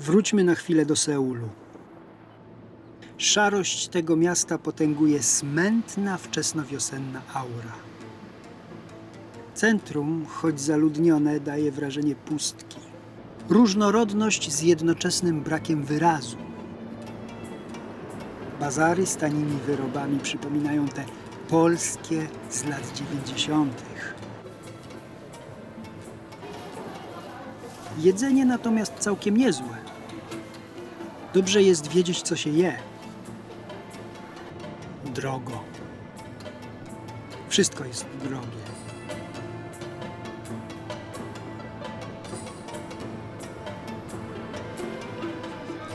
Wróćmy na chwilę do Seulu. Szarość tego miasta potęguje smętna, wczesnowiosenna aura. Centrum, choć zaludnione, daje wrażenie pustki. Różnorodność z jednoczesnym brakiem wyrazu. Bazary z tanimi wyrobami przypominają te polskie z lat dziewięćdziesiątych. Jedzenie natomiast całkiem niezłe. Dobrze jest wiedzieć, co się je. Drogo. Wszystko jest drogie.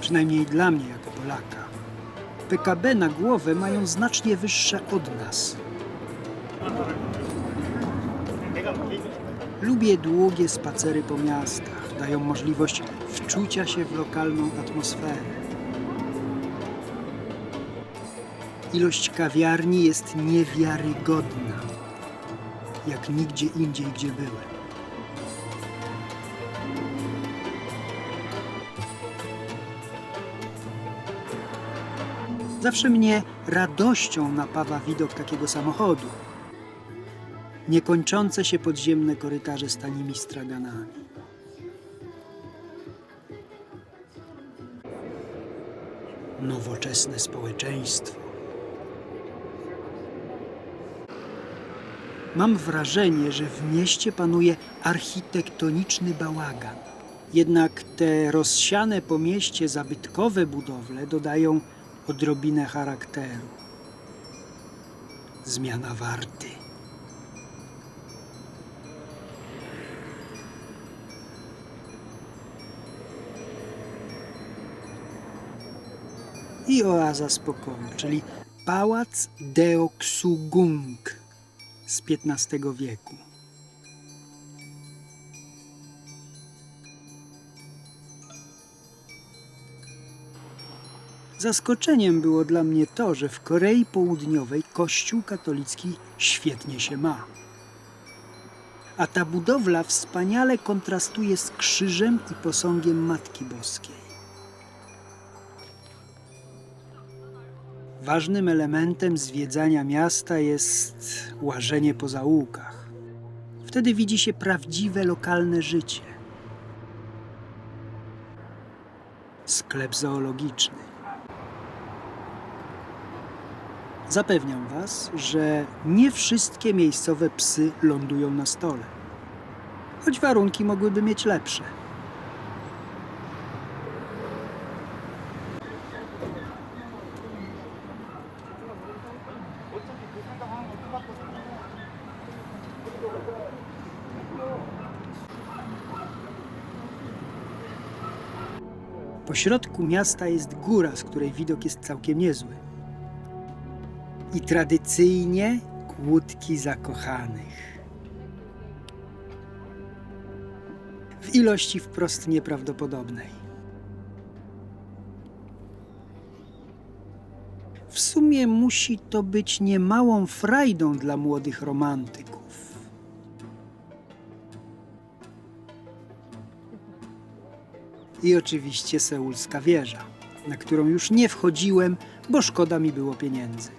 Przynajmniej dla mnie jako Polaka. PKB na głowę mają znacznie wyższe od nas. Lubię długie spacery po miastach. Dają możliwość wczucia się w lokalną atmosferę. Ilość kawiarni jest niewiarygodna, jak nigdzie indziej, gdzie byłem. Zawsze mnie radością napawa widok takiego samochodu. Niekończące się podziemne korytarze z tanimi straganami. Nowoczesne społeczeństwo. Mam wrażenie, że w mieście panuje architektoniczny bałagan. Jednak te rozsiane po mieście zabytkowe budowle dodają odrobinę charakteru. Zmiana warty. I oaza spokoju, czyli pałac Deoksugung z XV wieku. Zaskoczeniem było dla mnie to, że w Korei Południowej Kościół katolicki świetnie się ma. A ta budowla wspaniale kontrastuje z krzyżem i posągiem Matki Boskiej. Ważnym elementem zwiedzania miasta jest łażenie po zaułkach. Wtedy widzi się prawdziwe lokalne życie. Sklep zoologiczny. Zapewniam Was, że nie wszystkie miejscowe psy lądują na stole. Choć warunki mogłyby mieć lepsze. Po środku miasta jest góra, z której widok jest całkiem niezły. I tradycyjnie kłódki zakochanych. W ilości wprost nieprawdopodobnej. Sumie musi to być niemałą frajdą dla młodych romantyków. I oczywiście seulska wieża, na którą już nie wchodziłem, bo szkoda mi było pieniędzy.